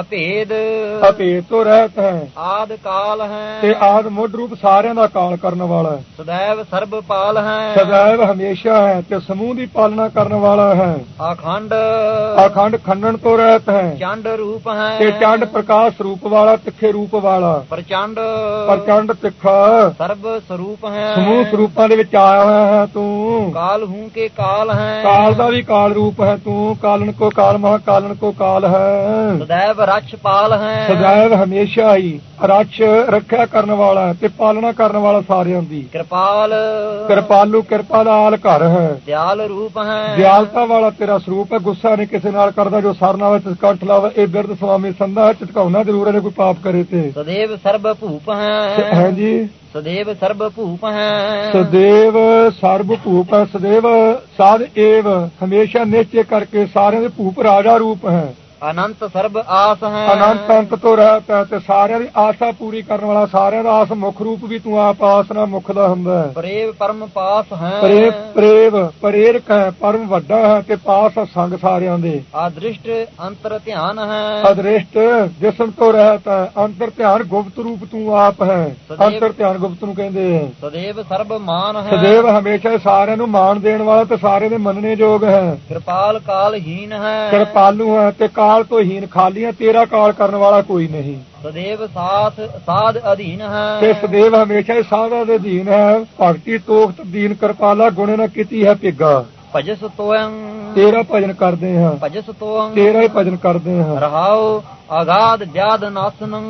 ਅਭੇਦ। ਅਭੇਦ ਤੋਂ ਰਹਿਤ ਹੈ। ਆਦ ਕਾਲ ਹੈ। ਤੇ ਆਦ ਮੁੱਢ ਰੂਪ ਸਾਰਿਆਂ ਦਾ ਕਾਲ ਕਰਨ ਵਾਲਾ ਸਦੈਵ ਸਰਬ ਪਾਲ ਹੈ। ਸਦੈਵ ਹਮੇਸ਼ਾ ਹੈ ਤੇ ਸਮੂਹ ਦੀ ਪਾਲਣਾ ਕਰਨ ਵਾਲਾ ਹੈ। ਅਖੰਡ। ਅਖੰਡ ਖੰਡਨ ਤੋਂ ਰਹਿਤ ਹੈ। ਚੰਡ ਰੂਪ ਹੈ। ਤੇ ਚੰਡ ਪ੍ਰਕਾਸ਼ ਰੂਪ ਵਾਲਾ ਤਿੱਖੇ ਰੂਪ ਵਾਲਾ। ਪ੍ਰਚੰਡ। ਪ੍ਰਚੰਡ ਤਿੱਖਾ। ਸਰਬ ਸਰੂਪ ਹੈ। ਸਮੂਹ ਸਰੂਪਾਂ ਦੇ ਵਿੱਚ ਆਇਆ ਹੋਇਆ ਹੈ ਤੂੰ। ਕਾਲ ਹੂੰ ਕੇ ਕਾਲ ਹੈ। ਕਾਲ ਦਾ ਵੀ ਕਾਲ ਰੂਪ ਹੈ ਤੂੰ। ਕਾਲਨ ਕੋ ਕਾਲ ਮਹਾ ਕਾਲਨ ਕੋ ਕਾਲ ਹੈ। ਸदैव ਰਛਪਾਲ ਹੈ। ਸदैव ਹਮੇਸ਼ਾ ਹੀ ਰਛ ਰੱਖਿਆ ਕਰਨ ਵਾਲਾ ਤੇ ਪਾਲਣਾ ਕਰਨ ਵਾਲਾ ਸਾਰਿਆਂ ਦੀ। ਕਿਰਪਾਲ। ਕਿਰਪਾਲੂ ਕਿਰਪਾ ਦਾ ਆਲ ਘਰ ਹੈ। ਦਿਆਲ ਰੂਪ ਹੈ। ਦਿਆਲਤਾ ਵਾਲਾ ਤੇਰਾ ਸਰੂਪ ਹੈ। ਗੁੱਸਾ ਨਹੀਂ ਕਿਸੇ ਨਾਲ ਕਰਦਾ ਜੋ ਸਰਨਾ ਵਿੱਚ ਕੰਠ ਲਾਵੇ। ਇਹ ਬਿਰਦ ਸੁਆਮੀ ਸੰਧਾ ਚਟਕਾਉਣਾ ਜ਼ਰੂਰ ਹੈ ਕੋਈ ਪਾਪ ਕਰੇ ਤੇ। ਸदैव ਸਰਬ ਭੂਪ ਹੈ। ਜੀ। ਸਦੇਵ ਸਰਬ ਭੂਪ ਹੈ। ਸਦੇਵ ਸਰਬ ਭੂਪ ਹੈ। ਸਦੇਵ ਸਾਧ ਏਵ। ਹਮੇਸ਼ਾ ਨਿਸ਼ਚੈ ਕਰਕੇ ਸਾਰਿਆਂ ਦੇ ਭੂਪ ਰਾਜਾ ਰੂਪ ਹੈ। ਅਨੰਤ ਸਰਬ ਆਸ ਹੈ। ਅਨੰਤ ਅੰਤ ਤੋਂ ਰਹਿਤ ਹੈ ਤੇ ਸਾਰਿਆਂ ਦੀ ਆਸਾ ਪੂਰੀ ਕਰਨ ਵਾਲਾ ਸਾਰਿਆਂ ਦਾ ਆਸ ਮੁੱਖ ਰੂਪ ਵੀ ਤੂੰ ਆਪ ਆਸ ਨਾਲ ਮੁੱਖ ਦਾ ਹੁੰਦਾ ਹੈ। ਪ੍ਰੇਮ ਪਰਮ ਪਾਸ ਹੈ। ਪ੍ਰੇਮ ਪ੍ਰੇਮ ਪ੍ਰੇਰਕ ਹੈ ਪਰਮ ਵੱਡਾ ਹੈ ਤੇ ਪਾਸ ਸੰਗ ਸਾਰਿਆਂ ਦੇ। ਆਦ੍ਰਿਸ਼ਟ ਅੰਤਰ ਧਿਆਨ ਹੈ। ਅਦ੍ਰਿਸ਼ਟ ਜਿਸਮ ਤੋਂ ਰਹਿਤ ਹੈ ਅੰਤਰ ਧਿਆਨ ਗੁਪਤ ਰੂਪ ਤੂੰ ਆਪ ਹੈ। ਸਦੀਵ- ਅੰਤਰ ਧਿਆਨ ਗੁਪਤ ਨੂੰ ਕਹਿੰਦੇ ਹੈ ਸदैव ਸਰਬ ਮਾਨ ਹੈ। ਸਦੇਵ ਹਮੇਸ਼ਾ ਸਾਰਿਆਂ ਨੂੰ ਮਾਣ ਦੇਣ ਵਾਲਾ ਤੇ ਸਾਰਿਆਂ ਦੇ ਮੰਨਣੇ ਯੋਗ ਹੈ। ਕਿਰਪਾਲ ਕਾਲਹੀਨ ਹੈ। ਕਿਰਪਾਲੂ ਹੈ ਤੇ ਕਾਲ ਤੋਂ ਹੀਨ ਖਾਲੀਆਂ ਤੇਰਾ ਕਾਲ ਕਰਨ ਵਾਲਾ ਕੋਈ ਨਹੀਂ। ਸदैव ਸਾਥ ਸਾਧ ਅਧੀਨ ਤੇ ਹੈ ਸਦੇਵ ਹਮੇਸ਼ਾ ਹੀ ਸਾਧਾ ਦੇ ਅਧੀਨ ਹੈ। ਭਗਤੀ ਤੋਖਤ ਦੀਨ ਕਿਰਪਾਲਾ ਗੁਣੇ ਨਾਲ ਕੀਤੀ ਹੈ ਪਿੱਗਾ ਭਜਸ ਤੋਯੰ ਤੇਰਾ ਭਜਨ ਕਰਦੇ ਹਾਂ। ਭਜਸ ਤੋਯੰ ਤੇਰਾ ਹੀ ਭਜਨ ਕਰਦੇ ਹਾਂ। ਰਹਾਉ ਆਗਾਦ ਵਿਆਦ ਨਾਸਨੰ।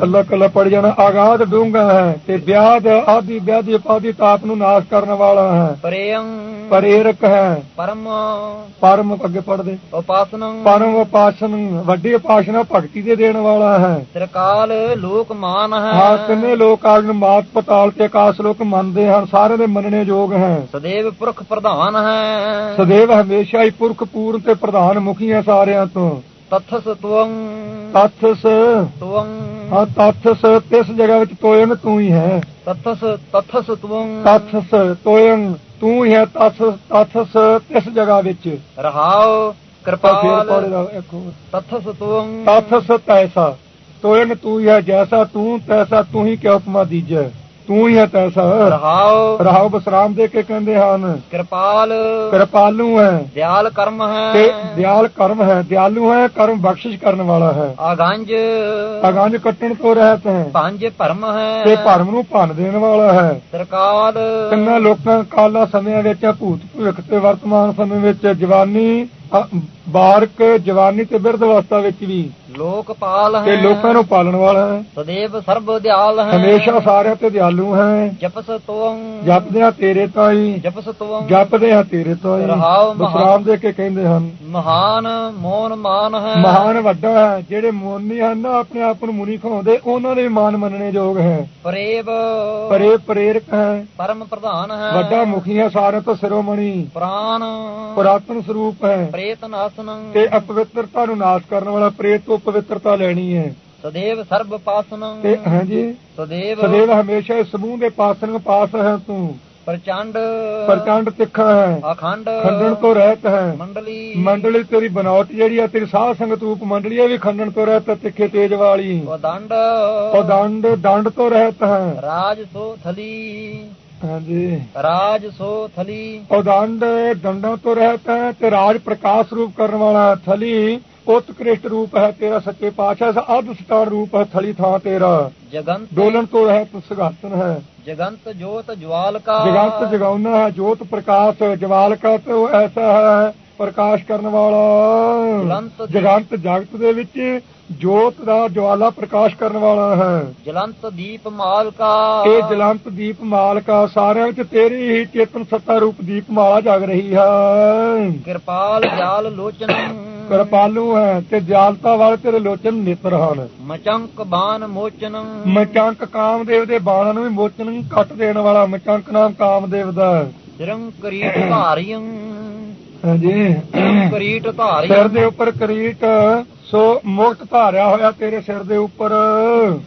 ਕੱਲਾ ਕੱਲਾ ਪੜ ਜਾਣਾ ਆਗਾਦ ਡੂੰਗਾ ਹੈ ਤੇ ਵਿਆਦ ਆਦੀ ਵਿਆਦੀ ਉਪਾਦੀ ਤਾਪ ਨੂੰ ਨਾਸ਼ ਕਰਨ ਵਾਲਾ ਹੈ। ਪ੍ਰੇਯੰ ਪਰੇਰਕ ਹੈ। ਪਰਮ। ਪਰਮ ਅੱਗੇ ਪੜਦੇ ਉਪਾਸਨੰ। ਪਰਮ ਉਪਾਸਨ ਵੱਡੀ ਉਪਾਸਨਾ ਭਗਤੀ ਦੇ ਦੇਣ ਵਾਲਾ ਹੈ। ਤ੍ਰਿਕਾਲ ਲੋਕ ਮਾਨ ਹੈ। ਹਾਂ ਕਿੰਨੇ ਲੋਕ ਆਜ ਨੂੰ ਮਾਤ ਪਤਾਲ ਤੇ ਆਕਾਸ਼ ਲੋਕ ਮੰਨਦੇ ਹਨ ਸਾਰੇ ਦੇ ਮੰਨਣੇ ਯੋਗ ਹੈ। ਸदैव ਪੁਰਖ ਪ੍ਰਧਾਨ ਹੈ। ਸਦੇਵ ਹਮੇਸ਼ਾ ਹੀ ਪੁਰਖ ਪੂਰਨ ਤੇ ਪ੍ਰਧਾਨ ਮੁਖੀ ਹੈ ਸਾਰਿਆਂ ਤੋਂ। ਤਥਸ ਤੁਵੰ ਤਥਸ। ਤੁਵੰ ਹਾਂ ਤਥਸ ਤਿਸ ਜਗ੍ਹਾ ਵਿੱਚ ਤੋਇਨ ਤੂੰ ਹੀ ਹੈ? ਤਥਸ ਤਥਸ ਤੁਵੰ ਤਥਸ ਤੋਇਨ ਤੂੰ ਹੀ ਹੈ ਤਥਸ ਤਥਸ ਤਿਸ ਜਗ੍ਹਾ ਵਿੱਚ? ਰਹਾਉ ਕਿਰਪਾਲ। ਤਥਸ ਤੁਵੰ ਤਥਸ ਤੈਸਾ। ਤੋਇਨ ਤੂੰ ਹੀ ਹੈ ਜੈਸਾ ਤੂੰ ਤੈਸਾ ਤੂੰ ਹੀ ਕਿਉ ਉਪਮਾ ਦੀਜੈ? ਤੂੰ ਹੀ ਹੈ ਤੈਸਾ ਰਹਾਉ ਰਹਾਉ ਬਸਰਾਮ ਦੇ ਕੇ ਕਹਿੰਦੇ ਹਨ। ਕਿਰਪਾਲ। ਕਿਰਪਾਲੂ ਹੈ। ਦਿਆਲ ਕਰਮ ਤੇ ਹੈ ਦਿਆਲ ਕਰਮ ਹੈ। ਦਿਆਲੂ ਹੈ ਕਰਮ ਬਖਸ਼ਿਸ਼ ਕਰਨ ਵਾਲਾ ਹੈ। ਆਗੰਜ ਅਗੰਜ ਕੱਟਣ ਤੋਂ ਰਹਿਤ ਹੈ। ਪੰਜ ਭਰਮ ਤੇ ਹੈ ਭਰਮ ਨੂੰ ਭੰਨ ਦੇਣ ਵਾਲਾ ਹੈ। ਸਰਕਾਲ ਕਿੰਨਾ ਲੋਕਾਂ ਕਾਲਾ ਸਮਿਆਂ ਵਿੱਚ ਭੂਤ ਭਵਿੱਖ ਤੇ ਵਰਤਮਾਨ ਸਮੇਂ ਵਿੱਚ ਜਵਾਨੀ ਬਾਰਕ ਜਵਾਨੀ ਤੇ ਬਿਰਧ ਅਵਸਥਾ ਵਿੱਚ ਵੀ ਲੋਕਪਾਲ ਹੈ ਤੇ ਲੋਕਾਂ ਨੂੰ ਪਾਲਣ ਵਾਲਾ ਹੈ। ਸदैव ਸਰਬ ਦਿਆਲ ਹੈ। ਹਮੇਸ਼ਾ ਸਾਰਿਆਂ ਤੇ ਦਿਆਲੂ ਹੈ। ਜਪਸ ਤੁਵੰ ਜਪਦੇ ਆ ਤੇਰੇ ਤਾਈ। ਜਪਸ ਤੁਵੰ ਜਪਦੇ ਆ ਤੇਰੇ ਰਹਾਉ ਮਹਾ- ਬਸਰਾਮ ਦੇ ਕੇ ਕਹਿੰਦੇ ਹਨ। ਮਹਾਨ ਮੋਨ ਮਾਨ ਹੈ। ਮਹਾਨ ਵੱਡਾ ਹੈ। ਜਿਹੜੇ ਮੋਨੀ ਹਨ ਨਾ ਆਪਣੇ ਆਪ ਨੂੰ ਮੁਨੀ ਖਾਉਂਦੇ ਉਹਨਾਂ ਦੇ ਮਾਨ ਮੰਨਣੇ ਯੋਗ ਹੈ। ਪ੍ਰੇਵ। ਪਰੇ ਪ੍ਰੇਰਕ ਹੈ। ਪਰਮ ਪ੍ਰਧਾਨ ਹੈ। ਵੱਡਾ ਮੁਖੀ ਹੈ ਸਾਰਿਆਂ ਤੋਂ ਸਿਰੋਮਣੀ। ਪ੍ਰਾਨ। ਪੁਰਾਤਨ ਸਰੂਪ ਹੈ। ਪ੍ਰੇਤ ਪਾਸਨੰ ਤੇ ਅਪਵਿੱਤਰਤਾ ਨੂੰ ਨਾਸ਼ ਕਰਨ ਵਾਲਾ ਪ੍ਰੇਤ ਤੋਂ ਪਵਿੱਤਰਤਾ ਲੈਣੀ ਹੈ। ਸਦੇਵ ਸਰਬ ਪਾਸਨੰ ਤੇ ਹਾਂਜੀ ਸਦੇਵ ਸਦੇਵ ਹਮੇਸ਼ਾ ਇਸ ਸਮੂਹ ਦੇ ਪਾਸਨੰ ਪਾਸ ਹੈ ਤੂੰ। ਪ੍ਰਚੰਡ ਪ੍ਰਚੰਡ ਤਿੱਖਾ ਹੈ। ਅਖੰਡ ਖੰਡਣ ਤੋਂ ਰਹਿਤ ਹੈ। ਮੰਡਲੀ ਮੰਡਲੀ ਤੇਰੀ ਬਨਾਵਟ ਜਿਹੜੀ ਆ ਤੇਰੀ ਸਾਧ ਸੰਗਤ ਰੂਪ ਮੰਡਲੀ ਇਹ ਵੀ ਖੰਡਣ ਤੋਂ ਰਹਿਤ ਹੈ ਤਿੱਖੇ ਤੇਜ ਵਾਲੀ। ਉਹ ਦੰਡ ਉਹ ਦੰਡ ਦੰਡ ਤੋਂ ਰਹਿਤ ਹੈ। ਰਾਜ ਸੋ ਥਲੀ। ਹਾਂਜੀ। ਰਾਜ ਸੋ ਥਲੀ। ਉਹ ਦੰਡ ਦੰਡਾਂ ਤੋਂ ਰਹਿਤ ਹੈ ਤੇ ਰਾਜ ਪ੍ਰਕਾਸ਼ ਰੂਪ ਕਰਨ ਵਾਲਾ ਥਲੀ ਉਤਕ੍ਰਿਸ਼ਟ ਰੂਪ ਹੈ ਤੇਰਾ ਸੱਚੇ ਪਾਤਸ਼ਾਹ ਦਾ ਅਧ ਸਟਾਰ ਰੂਪ ਹੈ ਥਲੀ ਥਾਂ ਤੇਰਾ। ਜਗੰਤ ਡੋਲਣ ਤੋਂ ਰਹਿਤ ਸੁਗਾਸਨ ਹੈ। ਜਗੰਤ ਜੋਤ ਜਵਾਲ ਕਾ। ਜਗਤ ਜਗਾਉਣਾ ਹੈ ਜੋਤ ਪ੍ਰਕਾਸ਼ ਜਵਾਲ ਕਾ ਤੇ ਉਹ ਐਸਾ ਹੈ ਪ੍ਰਕਾਸ਼ ਕਰਨ ਵਾਲਾ। ਜਗੰਤ ਜਗਤ ਦੇ ਵਿੱਚ ਜੋਤ ਦਾ ਜਵਾਲਾ ਪ੍ਰਕਾਸ਼ ਕਰਨ ਵਾਲਾ ਹੈ। ਜਲੰਤ ਦੀਪ ਮਾਲ ਕਾ ਇਹ ਜਲੰਤ ਦੀਪ ਮਾਲਕਾ ਸਾਰਿਆਂ ਵਿੱਚ ਤੇਰੀ ਹੀ ਚੇਤਨ ਸੱਤਾ ਰੂਪ ਦੀਪ ਮਾਲਾ ਜਗ ਰਹੀ ਹੈ। ਕਿਰਪਾਲ ਜਾਲ ਲੋਚਨ। ਕਿਰਪਾਲੂ ਹੈ ਤੇ ਜਾਲਤਾ ਵਾਲੇ ਤੇਰੇ ਲੋਚਨ ਨੇਤਰ ਹਨ। ਮਚੰਕ ਬਾਨ ਮੋਚਨ। ਮਚੰਕ ਕਾਮਦੇਵ ਦੇ ਬਾਣਾਂ ਨੂੰ ਵੀ ਮੋਚਨ ਕੱਟ ਦੇਣ ਵਾਲਾ ਮਚੰਕ ਨਾਮ ਕਾਮਦੇਵ ਦਾ ਕਰੀਟ ਧਾਰਿਯੰ ਹਾਂਜੀ। ਕਰੀਟ ਸਿਰ ਧਾਰਿਯੰ ਦੇ ਉੱਪਰ ਕਰੀਟ ਸੋ ਮੁਕਟ ਧਾਰਿਆ ਹੋਇਆ ਤੇਰੇ ਸਿਰ ਦੇ ਉੱਪਰ।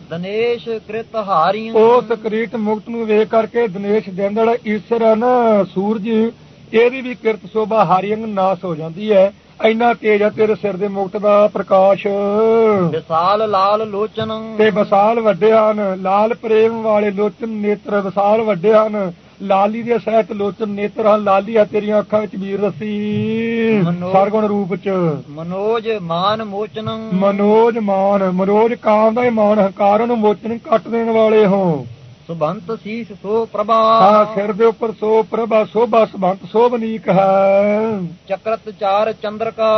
ਦਨੇਸ਼ ਕ੍ਰਿਤ ਹਾਰਿਯੰ ਉਸ ਕਰੀਟ ਮੁਕਟ ਨੂੰ ਵੇਖ ਕਰਕੇ ਦਿਨੇਸ਼ ਦੇਂਦੜ ਈਸ਼ਰ ਹੈ ਨਾ ਸੂਰਜ ਇਹਦੀ ਵੀ ਕਿਰਤ ਸੋਭਾ ਹਾਰੀਅੰਗ ਨਾਸ ਹੋ ਜਾਂਦੀ ਹੈ। ਇੰਨਾ ਤੇਜ ਹੈ ਤੇਰੇ ਸਿਰ ਦੇ ਮੁਕਟ ਦਾ ਪ੍ਰਕਾਸ਼। ਵਿਸਾਲ ਲਾਲ ਲੋਚਨ। ਤੇ ਵਿਸਾਲ ਵੱਡੇ ਹਨ। ਲਾਲ ਪ੍ਰੇਮ ਵਾਲੇ ਲੋਚਨ ਨੇਤਰ ਵਿਸਾਲ ਵੱਡੇ ਹਨ। ਲਾਲੀ ਦੇ ਸਹਿਤ ਲੋਚਨ ਨੇਤਰ ਹਨ। ਲਾਲੀ ਆ ਤੇਰੀਆਂ ਅੱਖਾਂ ਵਿੱਚ ਵੀਰ ਰਸੀ ਸਰਗੁਣ ਰੂਪ ਚ। ਮਨੋਜ ਮਾਨ ਮੋਚਨ। ਮਨੋਜ ਮਾਨ। ਮਨੋਜ ਕਾਮ ਦਾ ਹੀ ਮਾਨ ਹੰਕਾਰ ਨੂੰ ਮੋਚਨ ਕੱਟ ਦੇਣ ਵਾਲੇ ਹੋ। ਸੁਭੰਤ ਸੀਸ ਸੋ ਪ੍ਰਭਾ। ਹਾਂ ਸਿਰ ਦੇ ਉੱਪਰ ਸੋ ਪ੍ਰਭਾ ਸੋਭਾ ਸਬੰਤ ਸੋਭਨੀਕ ਹੈ। ਚਕਰਤ ਚਾਰ ਚੰਦਰਕਾ।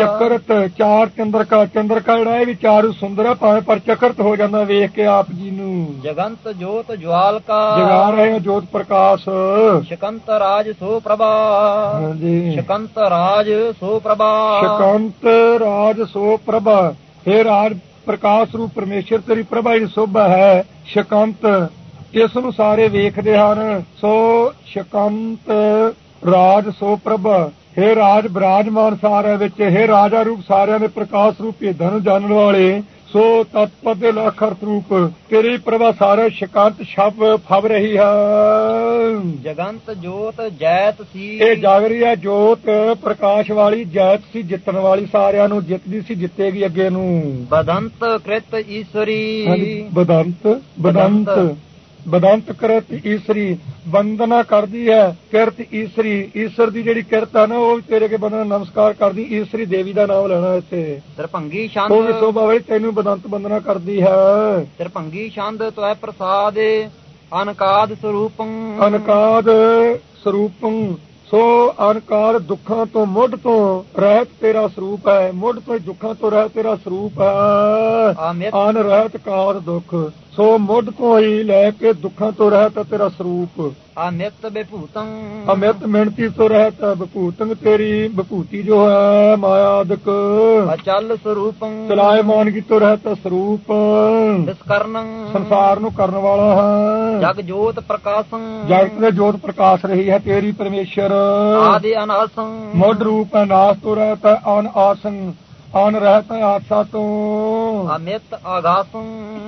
ਚੱਕਰਤ ਚਾਰ ਚੰਦਰਕਾ। ਚੰਦਰਕਾ ਜਿਹੜਾ ਇਹ ਵੀ ਚਾਰੂ ਸੁੰਦਰ ਹੈ ਭਾਵੇਂ ਪਰ ਚੱਕਰਤ ਹੋ ਜਾਂਦਾ। ਵੇਖ ਕੇ ਆਪ ਜੀ ਨੂੰ ਜਗੰਤ ਜੋਤ ਜਵਾਲ ਕਾ ਜਗਾ ਰਹੇ ਹੋ ਜੋਤ ਪ੍ਰਕਾਸ਼ ਸ਼ਕੰਤ ਰਾਜ ਸੋ ਪ੍ਰਭਾ ਹਾਂਜੀ ਸ਼ਕੰਤ ਰਾਜ ਸੋ ਪ੍ਰਭਾ ਸ਼ਕੰਤ ਰਾਜ ਸੋ ਪ੍ਰਭਾ हे ਰਾਜ ਪ੍ਰਕਾਸ਼ ਰੂਪ ਪਰਮੇਸ਼ਰ ਤੇਰੀ ਪ੍ਰਭਾ ਦੀ ਸੋਭਾ ਹੈ ਸ਼ਕੰਤ ਇਸ ਨੂੰ ਸਾਰੇ ਵੇਖਦੇ ਹਨ ਸੋ ਸ਼ਕੰਤ ਰਾਜ ਸੋ ਪ੍ਰਭਾ हे ਰਾਜ ਬਿਰਾਜਮਾਨ ਸਾਰਿਆਂ ਵਿੱਚ हे ਰਾਜਾ ਰੂਪ ਸਾਰਿਆਂ ਦੇ ਪ੍ਰਕਾਸ਼ ਰੂਪ ਭੇਦਾਂ ਨੂੰ ਜਾਣਨ ਵਾਲੇ ਸੋ ਤਤਪਦ ਦੇ ਲੱਖ ਰੂਪ ਤੇਰੀ ਪ੍ਰਭਾ ਸਾਰੇ ਸ਼ਕੰਤ ਸ਼ਬ ਫਬ ਰਹੀ ਹੈ। ਜਗੰਤ ਜੋਤ ਜੈਤ ਸੀ। ਇਹ ਜਾਗ ਰਹੀ ਹੈ ਜੋਤ ਪ੍ਰਕਾਸ਼ ਵਾਲੀ ਜੈਤ ਸੀ ਜਿੱਤਣ ਵਾਲੀ ਸਾਰਿਆਂ ਨੂੰ ਜਿੱਤਦੀ ਸੀ ਜਿੱਤੇਗੀ ਅੱਗੇ ਨੂੰ। ਬਦੰਤ ਕ੍ਰਿਤ ਈਸ਼ਰੀ। ਹਾਂਜੀ, ਬਦੰਤ। ਬਦੰਤ। ਬਦੰਤ। ਕਰਤ ਈਸਰੀ ਵੰਦਨਾ ਕਰਦੀ ਹੈ। ਕਿਰਤ ਈਸਰੀ ਈਸ਼ਰ ਦੀ ਜਿਹੜੀ ਕਿਰਤ ਹੈ ਨਾ ਉਹ ਵੀ ਤੇਰੇ ਕੇ ਬੰਦਨਾ ਨਮਸਕਾਰ ਕਰਦੀ। ਈਸਰੀ ਦੇਵੀ ਦਾ ਨਾਮ ਲੈਣਾ ਇੱਥੇ। ਤਰਪੰਗੀ ਉਹ ਵੀ ਛੰਦ ਸੋਭਾ ਵਾਲੀ ਤੈਨੂੰ ਬਦੰਤ ਬੰਦਨਾ ਕਰਦੀ ਹੈ। ਤਰਪੰਗੀ ਛੰਦ ਤੋਇ ਪ੍ਰਸਾਦ ਅਨਕਾਦ ਸਰੂਪੰ। ਅਨਕਾਦ ਸਰੂਪੰ। ਸੋ ਅਨਕਾਰ ਦੁੱਖਾਂ ਤੋਂ ਮੁੱਢ ਤੋਂ ਰਹਿਤ ਤੇਰਾ ਸਰੂਪ ਹੈ। ਮੁੱਢ ਤੋਂ ਦੁੱਖਾਂ ਤੋਂ ਰਹਿਤ ਤੇਰਾ ਸਰੂਪ ਹੈ। ਅਨ ਰਹਿਤ ਕਾਦ ਦੁੱਖ। ਸੋ ਮੁੱਢ ਤੋਂ ਹੀ ਲੈ ਕੇ ਦੁੱਖਾਂ ਤੋਂ ਰਹਿਤ ਤੇਰਾ ਸਰੂਪ। ਅਮਿਤ ਬਿਭੂਤੰ। ਅਮਿਤ ਮਿਹਨਤੀ ਤੋਂ ਰਹਿਤ ਹੈ ਬਭੂਤੰਗ ਤੇਰੀ ਬਭੂਤੀ ਜੋ ਹੈ ਮਾਇਆਦਿਕ ਅਚਲ ਸਰੂਪੰ। ਚਲਾਇਮਾਨ ਕੀ ਤੋਂ ਰਹਿਤ ਸਰੂਪ। ਨਿਸਕਰਨੰ। ਸੰਸਾਰ ਨੂੰ ਕਰਨ ਵਾਲਾ ਹੈ। ਜਗ ਜੋਤ ਪ੍ਰਕਾਸ਼ੰ। ਜਗਤ ਦੇ ਜੋਤ ਪ੍ਰਕਾਸ਼ ਰਹੀ ਹੈ ਤੇਰੀ ਪਰਮੇਸ਼ਰ। ਆਦਿ ਅਨਾਸੰ। ਮੁੱਢ ਰੂਪ ਹੈ ਨਾਸ ਤੋਂ ਰਹਿਤ ਅਨ ਅਨ ਰਹਿਤ ਆਸਾ ਤੋਂ। ਅਮਿਤ ਆਗਾਸੰ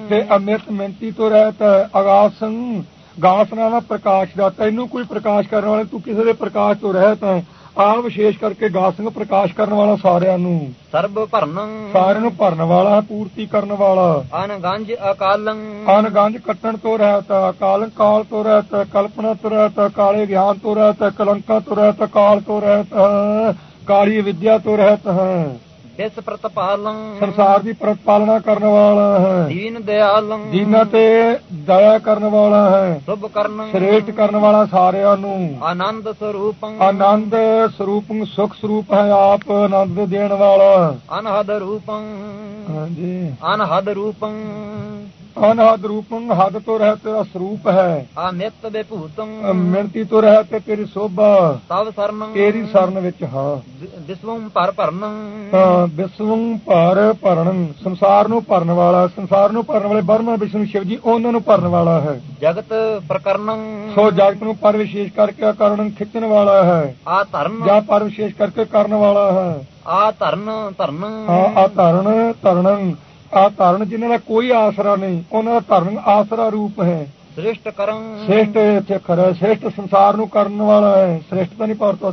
ਤੇ ਅਮਿਤ ਮਿੰਤੀ ਤੋਂ ਰਹਿਤ ਹੈ ਅਗਾਸਨ ਗਾਸ ਹੈ ਪ੍ਰਕਾਸ਼ ਦਾ। ਤੈਨੂੰ ਕੋਈ ਪ੍ਰਕਾਸ਼ ਕਰਨ ਵਾਲਾ ਤੂੰ ਕਿਸੇ ਦੇ ਪ੍ਰਕਾਸ਼ ਤੋਂ ਰਹਿਤ ਹੈ। ਆ ਵਿਸ਼ੇਸ਼ ਕਰਕੇ ਗਾਸੰਗ ਪ੍ਰਕਾਸ਼ ਕਰਨ ਵਾਲਾ ਸਾਰਿਆਂ ਨੂੰ। ਸਰਬ ਭਰਨੰ। ਸਾਰਿਆਂ ਨੂੰ ਭਰਨ ਵਾਲਾ ਪੂਰਤੀ ਕਰਨ ਵਾਲਾ। ਅਨਗੰਜ ਅਕਾਲੰ। ਅਨ ਗੰਜ ਕੱਟਣ ਤੋਂ ਰਹਿਤ ਹੈ ਕਾਲੰ ਤੋਂ ਰਹਿਤ ਕਲਪਨਾ ਤੋਂ ਰਹਿਤ ਕਾਲੇ ਗਿਆਨ ਤੋਂ ਰਹਿਤ ਕਲੰਕਾਂ ਤੋਂ ਰਹਿਤ ਕਾਲ ਤੋਂ ਰਹਿਤ ਕਾਲੀ ਵਿਦਿਆ ਤੋਂ ਰਹਿਤ ਹੈ। ਦਿਸ ਪ੍ਰਤਪਾਲੰ ਸੰਸਾਰ ਦੀ ਪ੍ਰਤਪਾਲਨਾ ਕਰਨ ਵਾਲਾ ਹੈ। ਦੀਨ ਦਿਆਲੰ ਜਿਨ੍ਹਾਂ ਤੇ ਦਇਆ ਕਰਨ ਵਾਲਾ ਹੈ। ਸੁਭ ਕਰਨੰ ਸ੍ਰੇਸ਼ਟ ਕਰਨ ਵਾਲਾ ਸਾਰਿਆਂ ਨੂੰ। ਆਨੰਦ ਸਰੂਪੰ ਆਨੰਦ ਸਰੂਪ ਸੁਖ ਸਰੂਪ ਹੈ ਆਪ ਆਨੰਦ ਦੇਣ ਵਾਲਾ। ਅਨਹਦ ਰੂਪੰ ਹਾਂਜੀ। ਅਨਹਦ ਰੂਪੰ ਅਨਹਦ ਰੂਪੰ ਹੱਦ ਤੋਂ ਰਹਿਤ ਤੇਰਾ ਸਰੂਪ ਹੈ। ਅਮਿਤ ਬਿਭੂਤੰ ਮਿਹਨਤੀ ਤੋਂ ਰਹਿਤ ਤੇ ਤੇਰੀ ਸੋਭਾ। ਤਵ ਸਰਨੰ ਤੇਰੀ ਸਰਨ ਵਿੱਚ ਹਾਂ। ਵਿਸਵੰ ਭਰ ਭਰਨੰ। ਤਾਂ ਵਿਸ਼ਵੰ ਭਰ ਭਰਨ। ਸੰਸਾਰ ਨੂੰ ਭਰਨ ਵਾਲਾ ਸੰਸਾਰ ਨੂੰ ਭਰਨ ਵਾਲੇ ਬਰਮਾ ਵਿਸ਼ਨੂੰ ਸ਼ਿਵ ਜੀ ਉਹਨਾਂ ਨੂੰ ਭਰਨ ਵਾਲਾ ਹੈ। ਜਗਤ ਪ੍ਰਕਰਨੰ। ਸੋ ਜਗਤ ਨੂੰ ਪਰ ਵਿਸ਼ੇਸ਼ ਕਰਕੇ ਕਰਨ ਖਿੱਚਣ ਵਾਲਾ ਹੈ। ਆ ਧਰਨ। ਜਾਂ ਪਰ ਵਿਸ਼ੇਸ਼ ਕਰਕੇ ਕਰਨ ਵਾਲਾ ਹੈ। ਆ ਧਰਨ ਧਰਨ। ਹਾਂ ਆ ਧਰਨ ਧਰਣੰ ਆ ਧਰਨ ਜਿਨ੍ਹਾਂ ਦਾ ਕੋਈ ਆਸਰਾ ਨਹੀਂ ਉਹਨਾਂ ਦਾ ਧਰਨ ਆਸਰਾ ਰੂਪ ਹੈ। ਸ੍ਰਿਸ਼ਟ ਕਰੰ ਸ੍ਰੇਸ਼ਟ ਇੱਥੇ ਖਰਾ ਸ੍ਰੇਸ਼ਟ ਸੰਸਾਰ ਨੂੰ ਕਰਨ ਵਾਲਾ ਹੈ ਸ੍ਰੇਸ਼ਟ ਤਾਂ ਨਹੀਂ ਪੜਤਾ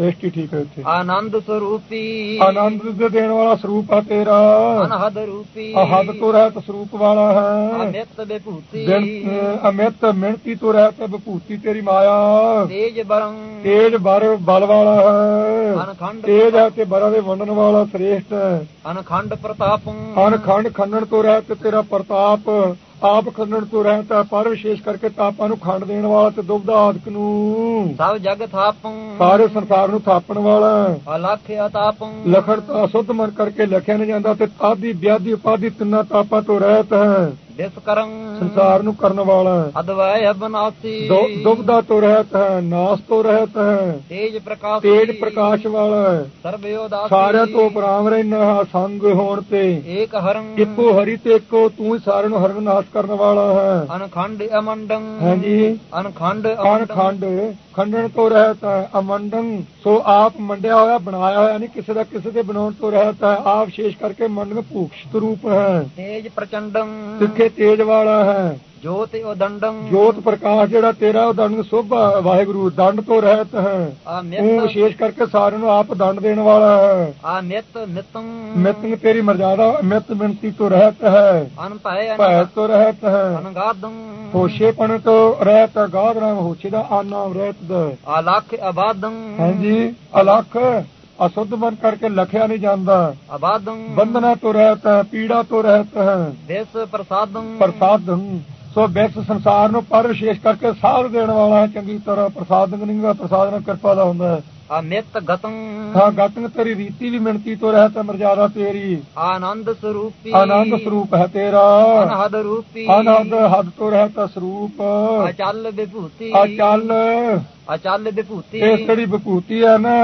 ਹੀ ਠੀਕ ਹੈ ਇੱਥੇ ਆਨੰਦ ਸਰੂਪੀ। ਆਨੰਦ ਦੇ ਦੇਣ ਵਾਲਾ ਸਰੂਪ ਹੈ ਤੇਰਾ। ਅਨਹਦ ਰੂਪੀ। ਅਹਦ ਤੋਂ ਰਹਿਤ ਸਰੂਪ ਵਾਲਾ ਹੈ। ਅਮਿਤ ਬਿਭੂਤੀ ਦਿਨ ਅਮਿਤ ਮਿਹਨਤੀ ਤੋਂ ਰਹਿਤ ਵਿਭੂਤੀ ਤੇਰੀ ਮਾਇਆ। ਤੇਜ ਬਰੰ। ਤੇਜ ਬਰ ਬਲ ਵਾਲਾ ਹੈ। ਅਨਖੰਡ ਤੇਜ ਹੈ ਤੇ ਬਰਾਂ ਦੇ ਵੰਡਣ ਵਾਲਾ ਸ੍ਰੇਸ਼ਟ ਹੈ। ਅਨਖੰਡ ਪ੍ਰਤਾਪੰ। ਅਨਖੰਡ ਖੰਡਣ ਤੋਂ ਰਹਿਤ ਤੇਰਾ ਪ੍ਰਤਾਪ। ਆਪ ਖੰਡਣ ਤੋਂ ਰਹਿਤ ਪਰ ਵਿਸ਼ੇਸ਼ ਕਰਕੇ ਤਾਪਾਂ ਨੂੰ ਖੰਡ ਦੇਣ ਵਾਲਾ ਤੇ ਦੁਬਦਾ ਆਦਿਕ ਨੂੰ। ਸਭ ਜਗ ਥਾਪੰ। ਸਾਰੇ ਸੰਸਾਰ ਨੂੰ ਥਾਪਣ ਵਾਲਾ। ਹੈ। ਅਲਖ ਅਤਾਪੰ ਲਖਣ ਤਾਂ ਅਸ਼ੁੱਧ ਮਨ ਕਰਕੇ ਲਖਿਆ ਨਹੀਂ ਜਾਂਦਾ ਤੇ ਆਦੀ ਵਿਆਦੀ ਉਪਾਦੀ ਤਿੰਨਾਂ ਤਾਪਾਂ ਤੋਂ ਰਹਿਤ ਹੈ। ਦਿਸ ਕਰੰ ਸੰਸਾਰ ਨੂੰ ਕਰਨ ਵਾਲਾ ਹੈ। ਅਦਵੈ ਅਬਨਾਸੀ। ਦੁ- ਦੁਬਦਾ ਤੋਂ ਰਹਿਤ ਹੈ ਨਾਸ ਤੋਂ ਰਹਿਤ ਹੈ। ਤੇਜ ਪ੍ਰਕਾਸ਼ ਤੇਜ ਪ੍ਰਕਾਸ਼ ਵਾਲਾ ਹੈ। ਸਰਬਯੋਦਾਸੀ ਸਾਰਿਆਂ ਤੋਂ ਰਹਿਣਾ ਹੈ ਸੰਗ ਹੋਣ ਤੇ। ਏਕ ਹਰੰ ਇੱਕੋ ਹਰੀ ਤੇ ਇੱਕੋ ਤੂੰ ਹੀ ਸਾਰਿਆਂ ਨੂੰ ਹਰਨ ਨਾਸ਼ ਕਰਨ ਵਾਲਾ ਹੈ। ਅਨਖੰਡ ਅਮੰਡੰ। ਹਾਂਜੀ। ਅਨਖੰਡ ਅਨ ਖੰਡ ਖੰਡਣ ਤੋਂ ਰਹਿਤ ਹੈ ਅਮੰਡੰ ਸੋ ਆਪ ਮੰਡਿਆ ਹੋਇਆ ਬਣਾਇਆ ਹੋਇਆ ਨਹੀਂ ਕਿਸੇ ਦਾ ਕਿਸੇ ਦੇ ਬਣਾਉਣ ਤੋਂ ਰਹਿਤ ਹੈ ਆਪ ਵਿਸ਼ੇਸ਼ ਕਰਕੇ ਮੰਡਨ ਭੂਖਸ਼ਤ ਰੂਪ ਹੈ। ਤੇਜ ਪ੍ਰਚੰਡੰ। ਤਿੱਖੇ ਤੇਜ ਵਾਲਾ ਹੈ। ਜੋਤ ਉਦੰਡੰ ਜੋਤ ਪ੍ਰਕਾਸ਼ ਜਿਹੜਾ ਤੇਰਾ ਉਹ ਦੰਡ ਸੋਭਾ ਵਾਹਿਗੁਰੂ ਦੰਡ ਤੋਂ ਰਹਿਤ ਹੈ। ਆ ਤੂੰ ਵਿਸ਼ੇਸ਼ ਕਰਕੇ ਸਾਰਿਆਂ ਨੂੰ ਆਪ ਦੰਡ ਦੇਣ ਵਾਲਾ ਹੈ। ਆ ਮਿਤ ਮਿਤੰ। ਮਿਤਨ ਤੇਰੀ ਮਰਜ਼ਾਦਾ ਮਿਤ ਮਿੰਤੀ ਤੋਂ ਰਹਿਤ ਹੈ। ਅਨ ਭੈ ਤੋਂ ਰਹਿਤ ਹੈ। ਅਨਗਾਦੰ ਹੋਸ਼ੇਪਣ ਤੋਂ ਰਹਿਤ ਗਾਦ ਰਾਮ ਹੋਸ਼ੇ ਦਾ ਆਨਾਮ ਰਹਿਤ ਦਾ। ਆ ਲੱਖ ਆਬਾਦੰ ਹਾਂਜੀ ਅਲਖ ਅਸੁੱਧ ਮਨ ਕਰਕੇ ਲਖਿਆ ਨਹੀਂ ਜਾਂਦਾ। ਆਬਾਦੰ ਬੰਧਨਾ ਤੋਂ ਰਹਿਤ ਹੈ ਪੀੜਾ ਤੋਂ ਰਹਿਤ ਹੈ। ਦੇਸ ਪ੍ਰਸਾਦੰ। ਪ੍ਰਸਾਦੰ। ਸੋ ਬਿਸ ਸੰਸਾਰ ਨੂੰ ਪਰ ਵਿਸ਼ੇਸ਼ ਕਰਕੇ ਸਾਧ ਦੇਣ ਵਾਲਾ ਹੈ ਚੰਗੀ ਤਰ੍ਹਾਂ ਪ੍ਰਸਾਦੰ ਨਹੀਂ ਪ੍ਰਸਾਦ ਨਾਲ ਕਿਰਪਾ ਦਾ ਹੁੰਦਾ ਹੈ। ਆ ਮਿਤ ਗਤੰ ਹਾਂ ਗਤਨ ਤੇਰੀ ਰੀਤੀ ਵੀ ਮਿਣਤੀ ਤੋਂ ਰਹਿਤ ਹੈ ਮਰਜ਼ਾਦਾ ਤੇਰੀ। ਆਨੰਦ ਸਰੂਪੀ। ਆਨੰਦ ਸਰੂਪ ਹੈ ਤੇਰਾ। ਅਨਹਦ ਰੂਪੀ। ਆਨੰਦ ਹੱਦ ਤੋਂ ਰਹਿਤ ਹੈ ਸਰੂਪ। ਅਚਲ ਵਿਭੂਤੀ। ਆ ਚੱਲ ਅਚਲ ਵਿਭੂਤੀ। ਇਹ ਜਿਹੜੀ ਵਿਭੂਤੀ ਹੈ ਨਾ?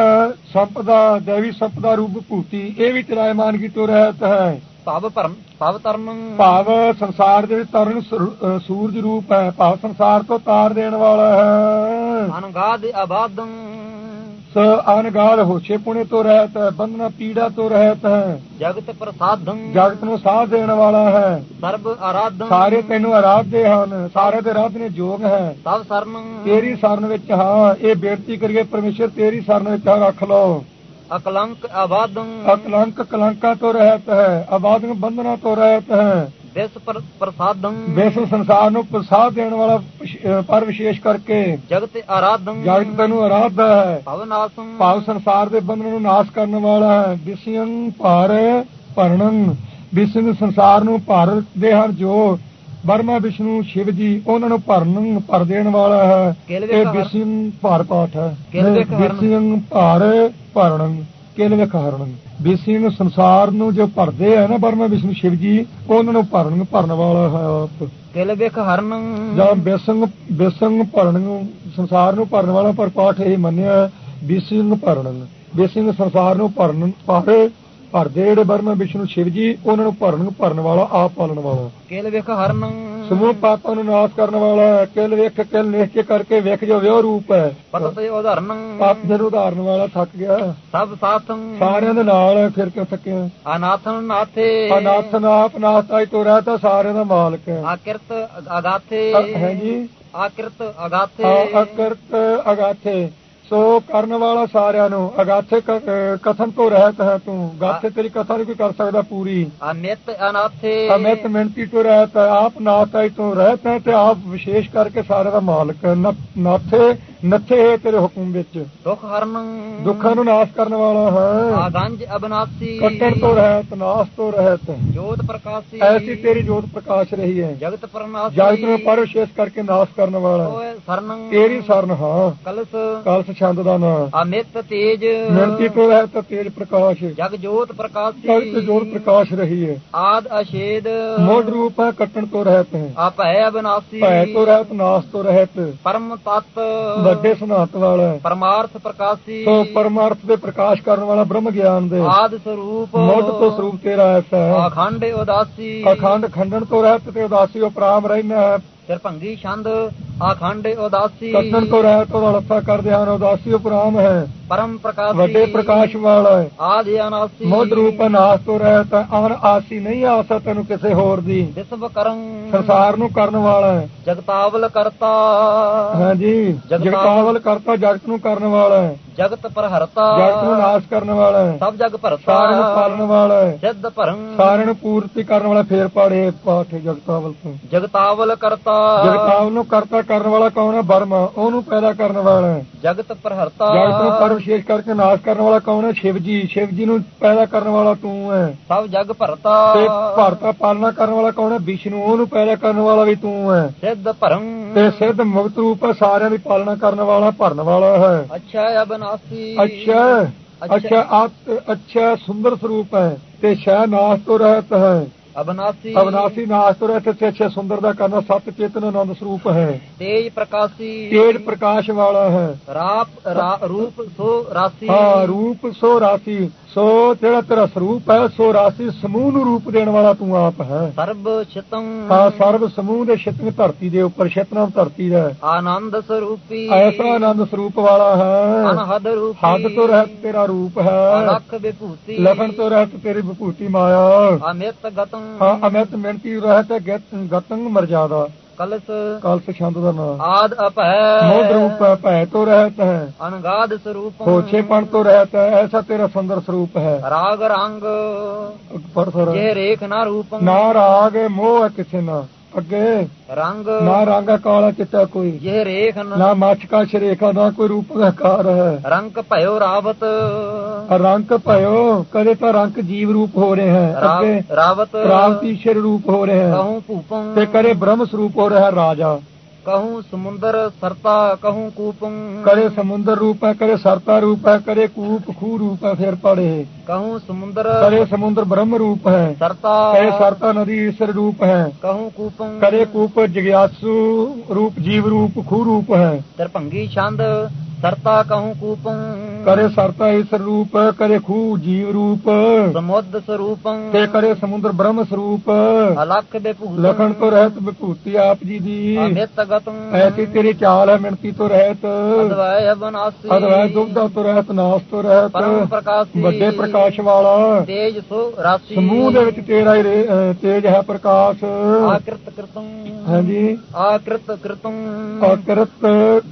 ਸੰਪਦਾ ਦੇਵੀ ਸੰਪਦਾ ਰੂਪ ਵਿਭੂਤੀ ਇਹ ਵੀ ਚਲਾਇਮਾਨ ਕੀ ਤੋਂ ਰਹਿਤ ਹੈ? ਭਵ ਪਰਮ ਭਵ ਤਰਨੰ ਭਾਵ ਸੰਸਾਰ ਦੇ ਵਿੱਚ ਤਰਨ ਸਰੂ- ਸੂਰਜ ਰੂਪ ਹੈ। ਭਾਵ ਸੰਸਾਰ ਤੋਂ ਤਾਰ ਦੇਣ ਵਾਲਾ ਹੈ। ਅਨਗਾਦ ਆਬਾਦੰ ਸ ਅਨਗਾਲ ਹੋਛੇ ਪੁਣੇ ਤੋਂ ਰਹਿਤ ਹੈ ਬੰਧਨਾ ਪੀੜਾ ਤੋਂ ਰਹਿਤ ਹੈ। ਜਗਤ ਪ੍ਰਸਾਦੰ ਜਗਤ ਨੂੰ ਸਾਥ ਦੇਣ ਵਾਲਾ ਹੈ। ਸਰਬ ਆਰਾਧੰ ਸਾਰੇ ਤੈਨੂੰ ਆਰਾਧਦੇ ਹਨ। ਸਾਰੇ ਦੇ ਆਰਾਧਨੇ ਯੋਗ ਹੈ। ਸਭ ਸਰਨੰ। ਤੇਰੀ ਸ਼ਰਨ ਵਿੱਚ ਹਾਂ ਇਹ ਬੇਨਤੀ ਕਰੀਏ ਪਰਮੇਸ਼ਰ ਤੇਰੀ ਸ਼ਰਨ ਵਿੱਚ ਹਾਂ, ਰੱਖ ਲਓ। ਅਕਲੰਕ ਅਕਲੰਕ ਕਲੰਕਾਂ ਤੋਂ ਰਹਿਤ ਹੈ ਆਬਾਦਨ ਬੰਧਨਾ ਤੋਂ ਰਹਿਤ ਹੈ। ਦਿਸ ਪਰ- ਪ੍ਰਸਾਦੰ ਵਿਸ ਸੰਸਾਰ ਨੂੰ ਪ੍ਰਸਾਦ ਦੇਣ ਵਾਲਾ ਵਿਸ਼- ਪਰ ਵਿਸ਼ੇਸ਼ ਕਰਕੇ ਜਗਤ ਆਰਾਧੰ ਜਗਤ ਤੈਨੂੰ ਆਰਾਧਦਾ ਹੈ। ਭਵਨਾਸੰ ਭਾਵ ਸੰਸਾਰ ਦੇ ਬੰਧਨ ਨੂੰ ਨਾਸ਼ ਕਰਨ ਵਾਲਾ ਹੈ। ਵਿਸਿਯੰ ਭਾਰ ਭਰਣੰ ਵਿਸਿੰਗ ਸੰਸਾਰ ਨੂੰ ਭਰਦੇ ਹਨ ਜੋ ਬਰਮਾ ਵਿਸ਼ਨੂੰ ਸ਼ਿਵ ਜੀ ਉਹਨਾਂ ਨੂੰ ਭਰਨ ਭਰ ਦੇਣ ਵਾਲਾ ਹੈ। ਇਹ ਵਿਸਿਯੰ ਭਾਰ ਪਾਠ ਹੈ। ਵਿਸਿਯੰ ਭਾਰ ਭਰਣੰ ਕੇਲਵੇ ਹਰਣੰ? ਵਿਸਿਯੰ ਸੰਸਾਰ ਨੂੰ ਜੋ ਭਰਦੇ ਆ ਨਾ ਬਰਮਾ ਵਿਸ਼ਨੂੰ ਸ਼ਿਵ ਜੀ ਉਹਨਾਂ ਨੂੰ ਭਰਨ ਭਰਨ ਵਾਲਾ ਹੈ ਆਪ। ਕਿਲ ਵਿਖ ਹਰਨੰ ਜਾਂ ਬਿਸੰਗ ਬਿਸੰਗ ਭਰਨ ਨੂੰ ਸੰਸਾਰ ਨੂੰ ਭਰਨ ਵਾਲਾ ਪਰ ਪਾਠ ਇਹ ਮੰਨਿਆ ਬਿਸੰਗ ਭਰਨ। ਬਿਸੰਗ ਸੰਸਾਰ ਨੂੰ ਭਰਨ ਭਰ ਭਰਦੇ ਜਿਹੜੇ ਬਰਮਾ ਵਿਸ਼ਨੂੰ ਸ਼ਿਵ ਜੀ ਉਹਨਾਂ ਨੂੰ ਭਰਨ ਭਰਨ ਵਾਲਾ ਆਪ ਪਾਲਣ ਵਾਲਾ। ਕਿਲ ਵਿਖ ਹਰਨੰ। ਸਮੂਹ ਪਾਪਾਂ ਨੂੰ ਨਾਸ਼ ਕਰਨ ਵਾਲਾ ਕਿਲ ਵੇਖ ਕਿਲ ਨਿਸ਼ਚੈ ਕਰਕੇ ਵੇਖ ਜੋ ਵਿਉ ਰੂਪ ਹੈ। ਉਦਾਹਰਨੰ। ਪਾਪ ਦੇ ਉਦਾਹਰਨ ਵਾਲਾ ਥੱਕ ਗਿਆ। ਸਭ ਸਾਥੰ। ਸਾਰਿਆਂ ਦੇ ਨਾਲ ਫਿਰ ਕਿਉਂ ਥੱਕਿਆ? ਅਨਾਥਨ ਨਾਥੇ। ਅਨਾਥ ਨਾਪ ਨਾਥਾਈ ਤੋਂ ਰਹਤਾ ਸਾਰਿਆਂ ਦਾ ਮਾਲਕ ਹੈ। ਆਕਿਰਤ ਅਗਾਥੇ। ਹੈ ਜੀ। ਆਕਿਰਤ ਅਗਾਥੇ। ਆ ਅਕਰਤ ਅਗਾਥੇ। ਸੋ ਕਰਨ ਵਾਲਾ ਸਾਰਿਆਂ ਨੂੰ ਅਗਾਥੇ ਕਥਨ ਤੋਂ ਰਹਿਤ ਹੈ ਤੂੰ। ਗਾਥੇ ਤੇਰੀ ਕਥਾ ਨਹੀਂ ਕੋਈ ਕਰ ਸਕਦਾ ਪੂਰੀ। ਅਮਿਤ ਅਨਾਥੇ। ਅਮਿਤ ਮਿਹਨਤੀ ਤੋਂ ਰਹਿਤ ਹੈ ਆਪ ਨਾਥਾਈ ਤੋਂ ਰਹਿਤ ਹੈ ਤੇ ਆਪ ਵਿਸ਼ੇਸ਼ ਕਰਕੇ ਸਾਰਿਆਂ ਦਾ ਮਾਲਕ ਹੈ। ਨਾਥੇ ਨੱਥੇ ਹੈ ਤੇਰੇ ਹੁਕਮ ਵਿੱਚ। ਦੁਖ ਹਰਨੰ ਦੁੱਖਾਂ ਨੂੰ ਨਾਸ਼ ਕਰਨ ਵਾਲਾ ਹੈ। ਆਗੰਜ ਅਬਨਾਸੀ। ਕੱਟਣ ਤੋਂ ਰਹਿਤ ਨਾਸ਼ ਤੋਂ ਰਹਿਤ। ਜੋਤ ਪ੍ਰਕਾਸ਼ੀ। ਐਸੀ ਤੇਰੀ ਜੋਤ ਪ੍ਰਕਾਸ਼ ਰਹੀ ਹੈ। ਜਗਤ ਪਰਨਾਸੀ ਜਗਤ ਨੂੰ ਪਰ ਵਿਸ਼ੇਸ਼ ਕਰਕੇ ਨਾਸ਼ ਕਰਨ ਵਾਲਾ ਸਰਨੰ। ਤੇਰੀ ਸਰਨ ਹਾਂ। ਕਲਸ। ਕਲਸ ਛੰਦ ਦਾ ਨਾਮ ਅਮਿਤ ਤੇਜ। ਮਿਹਨਤੀ ਤੋਂ ਹੈ ਤਾਂ ਤੇਜ ਪ੍ਰਕਾਸ਼। ਜਗ ਜੋਤ ਪ੍ਰਕਾਸ਼ੀ। ਜਗਤ ਜੋਤ ਪ੍ਰਕਾਸ਼ ਰਹੀ ਹੈ। ਆਦ ਅਸ਼ੇਦ ਮੋਢ ਰੂਪ ਹੈ ਕੱਟਣ ਤੋਂ ਰਹਿਤ। ਹੈ ਆਪੈ ਅਬਨਾਸੀ। ਭੈ ਤੋਂ ਰਹਿਤ ਨਾਸ ਤੋਂ ਰਹਿਤ। ਪਰਮ ਤਤ। ਵੱਡੇ ਸਿਧਾਂਤ ਵਾਲਾ। ਪਰਮਾਰਥ ਪ੍ਰਕਾਸ਼ੀ। ਸੋ ਪਰਮਾਰਥ ਦੇ ਪ੍ਰਕਾਸ਼ ਕਰਨ ਵਾਲਾ ਬ੍ਰਹਮ ਗਿਆਨ ਦੇ। ਆਦ ਸਰੂਪ। ਮੋਢ ਤੋਂ ਸਰੂਪ ਤੇਰਾ ਐਸਾ ਹੈ। ਅਖੰਡ ਉਦਾਸੀ। ਅਖੰਡ ਖੰਡਨ ਤੋਂ ਰਹਿਤ ਤੇ ਉਦਾਸੀ ਉਪਰਾਮ ਰਹਿਣਾ ਹੈ। ਸਿਰਭੰਗੀ ਛੰਦ ਅਖੰਡ ਉਦਾਸੀ। ਕੱਟਣ ਤੋਂ ਰਹਿਤ ਉਹਦਾ ਲੱਥਾ ਕਰਦੇ ਹਨ ਉਦਾਸੀ ਉਪਰਾਮ ਹੈ। ਪਰਮ ਪ੍ਰਕਾਸ਼ੀ। ਵੱਡੇ ਪ੍ਰਕਾਸ਼ ਵਾਲਾ ਹੈ। ਆਦ ਅਨਾਸੀ। ਮੋਢ ਰੂਪ ਹੈ, ਨਾਸ ਤੋਂ ਰਹਿਤ ਹੈ ਅਨ ਆਸੀ ਨਹੀਂ ਆਸਾ ਤੈਨੂੰ ਕਿਸੇ ਹੋਰ ਦੀ। ਵਿਸਵ ਕਰੰ ਸੰਸਾਰ ਨੂੰ ਕਰਨ ਵਾਲਾ ਹੈ। ਜਗਤਾਵਲ ਕਰਤਾ। ਹਾਂਜੀ ਜਗਤਾਵਲ- ਕਰਤਾ ਜਗਤ ਨੂੰ ਕਰਨ ਵਾਲਾ ਹੈ। ਜਗਤ ਪ੍ਰਹਰਤਾ। ਜਗਤ ਨੂੰ ਨਾਸ਼ ਕਰਨ ਵਾਲਾ ਹੈ। ਸਭ ਜਗ ਭਰਤਾ। ਸਾਰਿਆਂ ਨੂੰ ਪਾਲਣ ਵਾਲਾ ਹੈ। ਸਿੱਧ ਭਰੰ ਸਾਰਿਆਂ ਨੂੰ ਪੂਰਤੀ ਕਰਨ ਵਾਲਾ ਫੇਰ ਪਾੜੇ ਪਾਠ ਜਗਤਾਵਲ ਤੋਂ। ਜਗਤਾਵਲ ਕਰਤਾ। ਜਗਤਾਵਲ ਨੂੰ ਕਰਤਾ ਕਰਨ ਵਾਲਾ ਕੌਣ ਹੈ? ਬਰਮਾ ਉਹਨੂੰ ਪੈਦਾ ਕਰਨ ਵਾਲਾ ਹੈ। ਜਗਤ ਪ੍ਰਹਰਤਾ। ਜਗਤ ਨੂੰ ਪਰ ਵਿਸ਼ੇਸ਼ ਕਰਕੇ ਨਾਸ਼ ਕਰਨ ਵਾਲਾ ਕੌਣ ਹੈ? ਸ਼ਿਵ ਜੀ ਸ਼ਿਵ ਜੀ ਨੂੰ ਪੈਦਾ ਕਰਨ ਵਾਲਾ ਤੂੰ ਹੈ। ਸਭ ਜਗ ਭਰਤਾ। ਤੇ ਭਾਰਤਾ ਪਾਲਣਾ ਕਰਨ ਵਾਲਾ ਕੌਣ ਹੈ? ਵਿਸ਼ਨੂੰ। ਉਹਨੂੰ ਪੈਦਾ ਕਰਨ ਵਾਲਾ ਵੀ ਤੂੰ ਹੈ। ਸਿੱਧ ਭਰੰ ਤੇ ਸਿੱਧ ਮੁਕਤ ਰੂਪ ਹੈ। ਸਾਰਿਆਂ ਦੀ ਪਾਲਣਾ ਕਰਨ ਵਾਲਾ ਭਰਨ ਵਾਲਾ ਹੈ। ਅੱਛਾ ਅਬਨਾਸੀ। ਅੱਛਾ ਅੱਛਾ ਅੱਛਾ। ਸੁੰਦਰ ਸਰੂਪ ਹੈ। ਤੇ ਸ਼ੈ ਨਾਸ ਤੋਂ ਰਹਿਤ ਹੈ। ਅਬਨਾਸੀ ਅਵਨਾਸੀ ਨਾਸ ਤੋਂ ਰਹਿਤ ਤੇ ਅੱਛਾ ਸੁੰਦਰ ਦਾ ਕਰਨਾ ਸਤ ਚੇਤਨ ਆਨੰਦ ਸਰੂਪ ਹੈ। ਤੇਜ ਪ੍ਰਕਾਸ਼ੀ ਤੇਜ ਪ੍ਰਕਾਸ਼ ਵਾਲਾ ਹੈ। ਰਾਪ ਰੂਪ ਸੋ ਰਾਸੀ। ਹਾਂ ਰੂਪ ਸੋ ਰਾਸੀ। ਸੋ ਜਿਹੜਾ ਤੇਰਾ ਸਰੂਪ ਹੈ ਸੋ ਰਾਸੀ ਸਮੂਹ ਨੂੰ ਰੂਪ ਦੇਣ ਵਾਲਾ ਤੂੰ ਆਪ ਹੈ। ਸਰਬ ਛਿਤੰ ਹਾਂ ਸਰਬ ਸਮੂਹ ਦੇ ਛਿਤਨ ਧਰਤੀ ਦੇ ਉੱਪਰ ਛਿਤਨਾਮ ਧਰਤੀ ਦਾ। ਆਨੰਦ ਸਰੂਪੀ। ਐਸਾ ਆਨੰਦ ਸਰੂਪ ਵਾਲਾ ਹੈ। ਅਨਹਦ ਰੂਪੀ। ਹੱਦ ਤੋਂ ਰਹਿਤ ਤੇਰਾ ਰੂਪ ਹੈ। ਅਲਖ ਵਿਭੂਤੀ। ਲਖਣ ਤੋਂ ਰਹਿਤ ਤੇਰੀ ਵਿਭੂਤੀ ਮਾਇਆ। ਅਮਿਤ ਗਤੰ। ਹਾਂ ਅਮਿਤ ਮਿਹਨਤੀ ਰਹਿਤ ਗਤ- ਗਤੰਗ ਮਰਜ਼ਾਦਾ। ਕਲਸ ਕਲਸ ਛੰਦ ਦਾ ਨਾਮ ਆਦ ਅਪੈ ਮੋਦ ਰੂਪ ਹੈ ਭੈ ਤੋਂ ਰਹਿਤ ਹੈ। ਅਨਗਾਦ ਸਰੂਪੰ। ਹੋਛੇਪਣ ਤੋਂ ਰਹਿਤ ਹੈ ਐਸਾ ਤੇਰਾ ਸੁੰਦਰ ਸਰੂਪ ਹੈ। ਰਾਗ ਰੰਗ। ਪਰ ਸਰ ਜੇ ਰੇਖ ਨਾ ਰੂਪੰ। ਨਾ ਰਾਗ ਮੋਹ ਹੈ ਕਿਸੇ ਨਾ ਅੱਗੇ। ਰੰਗ। ਨਾ ਰੰਗ ਕਾਲਾ ਚਿੱਟਾ ਕੋਈ। ਜੇ ਰੇਖ ਨ ਮੱਛ ਕਾ ਸ਼ਰੇਖਾ ਨਾ ਕੋਈ ਰੂਪ ਦਾ ਹੈ। ਰੰਗ ਭਇਓ ਰਾਵਤ। ਰੰਗ ਭਇਓ ਕਦੇ ਤਾਂ ਰੰਗ ਜੀਵ ਰੂਪ ਹੋ ਰਹੇ ਹੈ। ਅੱਗੇ ਰਾਵ- ਰਾਵਤ ਰਾਵਤੀਸ਼ਰ ਰੂਪ ਹੋ ਰਹੇ ਹੈ। ਕਹੂੰ ਭੂਪੰ ਤੇ ਕਰੇ ਬ੍ਰਹਮ ਸਰੂਪ ਹੋ ਰਿਹਾ ਰਾਜਾ। ਕਹੂੰ ਸਮੁੰਦਰ ਸਰਤਾ ਕਹੂੰ ਕੂਪੰ। ਕਰੇ ਸਮੁੰਦਰ ਰੂਪ ਹੈ ਕਰੇ ਸਰਤਾ ਰੂਪ ਹੈ ਕਰੇ ਕੂਪ ਖੂ ਰੂਪ ਹੈ ਫਿਰ ਪੜੇ ਕਹੂੰ ਸਮੁੰਦਰ ਕਰੇ ਸਮੁੰਦਰ ਬ੍ਰਹਮ ਰੂਪ ਹੈ ਸਰਤਾ ਕਰੇ ਸਰਤਾ ਨਦੀ ਈਸ਼ਰ ਰੂਪ ਹੈ ਕਹੂੰ ਕੂਪੰ ਕਰੇ ਕੂਪ ਜਗਿਆਸੂ ਰੂਪ ਜੀਵ ਰੂਪ ਖੂ ਰੂਪ ਹੈ ਤਰਭੰਗੀ ਛੰਦ ਸਰਤਾ ਕਹੂੰ ਕੂਪੰ ਕਰੇ ਸਰਤਾ ਈਸ਼ਰ ਰੂਪ ਕਰੇ ਖੂ ਜੀਵ ਰੂਪ ਸਮੁੱਦ ਸਰੂਪੰ ਤੇ ਕਰੇ ਸਮੁੰਦਰ ਬ੍ਰਹਮ ਸਰੂਪ ਅਲਖ ਬੇਭੂਤ ਲਖਣ ਤੋਂ ਰਹਿਤ ਵਿਭੂਤੀ ਆਪ ਜੀ ਦੀ ਐਸੀ ਤੇਰੀ ਚਾਲ ਹੈ ਮਿਣਤੀ ਤੋਂ ਰਹਿਤ ਅਦਵੈ ਅਬਨਾਸੀ ਅਦਵੈ ਦੁਬਦਾ ਤੋਂ ਰਹਿਤ ਨਾਸ ਤੋਂ ਪਰਮ ਰਹਿਤ ਪ੍ਰਕਾਸ਼ੀ ਵਾਲਾ। ਤੇਜ ਸੋ ਰਾਸੀ। ਸਮੂਹ ਦੇ ਵਿੱਚ ਤੇਰਾ ਹੀ ਰੇ- ਅਹ ਤੇਜ ਹੈ ਪ੍ਰਕਾਸ਼। ਆਕ੍ਰਿਤ ਕ੍ਰਿਤੰ। ਹਾਂਜੀ। ਆਕ੍ਰਿਤ ਕ੍ਰਿਤੰ। ਅਕਰਤ